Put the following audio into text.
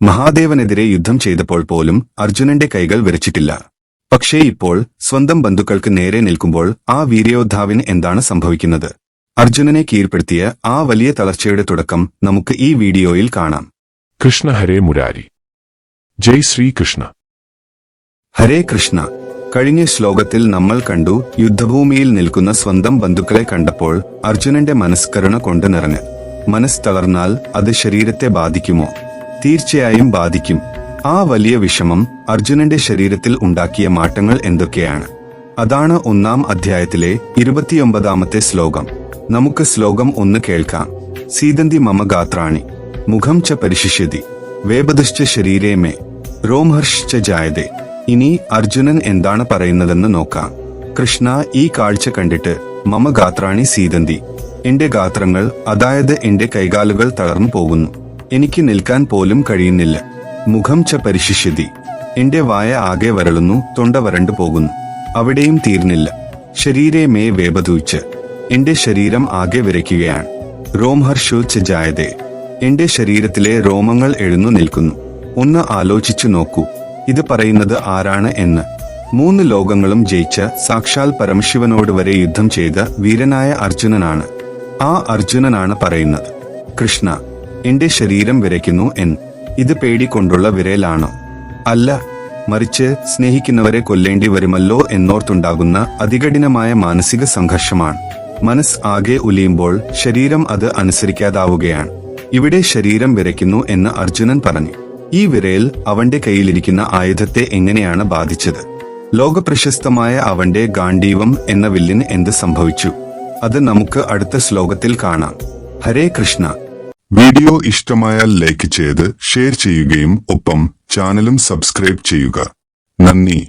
മഹാദേവനെതിരെ യുദ്ധം ചെയ്തപ്പോൾ പോലും അർജുനന്റെ കൈകൾ വിറച്ചിട്ടില്ല. പക്ഷേ ഇപ്പോൾ സ്വന്തം ബന്ധുക്കൾക്ക് നേരെ നിൽക്കുമ്പോൾ ആ വീര്യോദ്ധാവിന് എന്താണ് സംഭവിക്കുന്നത്? അർജുനനെ കീഴ്പ്പെടുത്തിയ ആ വലിയ തളർച്ചയുടെ തുടക്കം നമുക്ക് ഈ വീഡിയോയിൽ കാണാം. കൃഷ്ണ ഹരേ മുരാരി. ജയ് ശ്രീകൃഷ്ണ. ഹരേ കൃഷ്ണ. കഴിഞ്ഞ ശ്ലോകത്തിൽ നമ്മൾ കണ്ടു യുദ്ധഭൂമിയിൽ നിൽക്കുന്ന സ്വന്തം ബന്ധുക്കളെ കണ്ടപ്പോൾ അർജുനന്റെ മനസ്കരുണ കൊണ്ട് നിറഞ്ഞ്. മനസ്സ് തളർന്നാൽ അത് ശരീരത്തെ ബാധിക്കുമോ? തീർച്ചയായും ബാധിക്കും. ആ വലിയ വിഷമം അർജുനന്റെ ശരീരത്തിൽ ഉണ്ടാക്കിയ മാറ്റങ്ങൾ എന്തൊക്കെയാണ്? അതാണ് ഒന്നാം അധ്യായത്തിലെ ഇരുപത്തിയൊമ്പതാമത്തെ ശ്ലോകം. നമുക്ക് ശ്ലോകം ഒന്ന് കേൾക്കാം. സീതന്തി മമ ഗാത്രാണി. മുഖം ച പരിശിഷ്യതി. വേപതുശ്ച ശരീരേ മേ. രോംഹർഷ ജായതേ. ഇനി അർജുനൻ എന്താണ് പറയുന്നതെന്ന് നോക്കാം. കൃഷ്ണ ഈ കാഴ്ച കണ്ടിട്ട് മമ ഗാത്രാണി സീതന്തി. എന്റെ ഗാത്രങ്ങൾ അതായത് എന്റെ കൈകാലുകൾ തളർന്നു പോകുന്നു. എനിക്ക് നിൽക്കാൻ പോലും കഴിയുന്നില്ല. മുഖം ച പരിശിഷ്യതി. എന്റെ വായ ആകെ വരളുന്നു തൊണ്ട വരണ്ടു പോകുന്നു. അവിടെയും തീർന്നില്ല. ശരീരേ മേ വേപതൂച്ച്. എന്റെ ശരീരം ആകെ വിരയ്ക്കുകയാണ് റോംഹർഷു ച ജായതേ. എന്റെ ശരീരത്തിലെ രോമങ്ങൾ എഴുന്നു നിൽക്കുന്നു. ഒന്ന് ആലോചിച്ചു നോക്കൂ. ഇത് പറയുന്നത് ആരാണ് എന്ന്. മൂന്ന് ലോകങ്ങളും ജയിച്ച സാക്ഷാൽ പരമശിവനോട് വരെ യുദ്ധം ചെയ്ത വീരനായ അർജുനനാണ്. ആ അർജുനനാണ് പറയുന്നത്. കൃഷ്ണ എന്റെ ശരീരം വിരയ്ക്കുന്നു എൻ. ഇത് പേടിക്കൊണ്ടുള്ള വിരയിലാണോ അല്ല മറിച്ച് സ്നേഹിക്കുന്നവരെ കൊല്ലേണ്ടി വരുമല്ലോ എന്നോർത്തുണ്ടാകുന്ന അതികഠിനമായ മാനസിക സംഘർഷമാണ്. മനസ് ആകെ ഉലിയുമ്പോൾ ശരീരം അത് അനുസരിക്കാതാവുകയാണ്. ഇവിടെ ശരീരം വിരയ്ക്കുന്നു എന്ന് അർജുനൻ പറഞ്ഞു. ഈ വിരയിൽ അവന്റെ കയ്യിലിരിക്കുന്ന ആയുധത്തെ എങ്ങനെയാണ് ബാധിച്ചത്? ലോകപ്രശസ്തമായ അവന്റെ ഗാന്ഡീവം എന്ന വില്ലിന് എന്ത് സംഭവിച്ചു? അത് നമുക്ക് അടുത്ത ശ്ലോകത്തിൽ കാണാം. ഹരേ കൃഷ്ണ. വീഡിയോ ഇഷ്ടമായാൽ ലൈക്ക് ചെയ്ത് ഷെയർ ചെയ്യുകയും ഒപ്പം ചാനലും സബ്സ്ക്രൈബ് ചെയ്യുക. നന്ദി.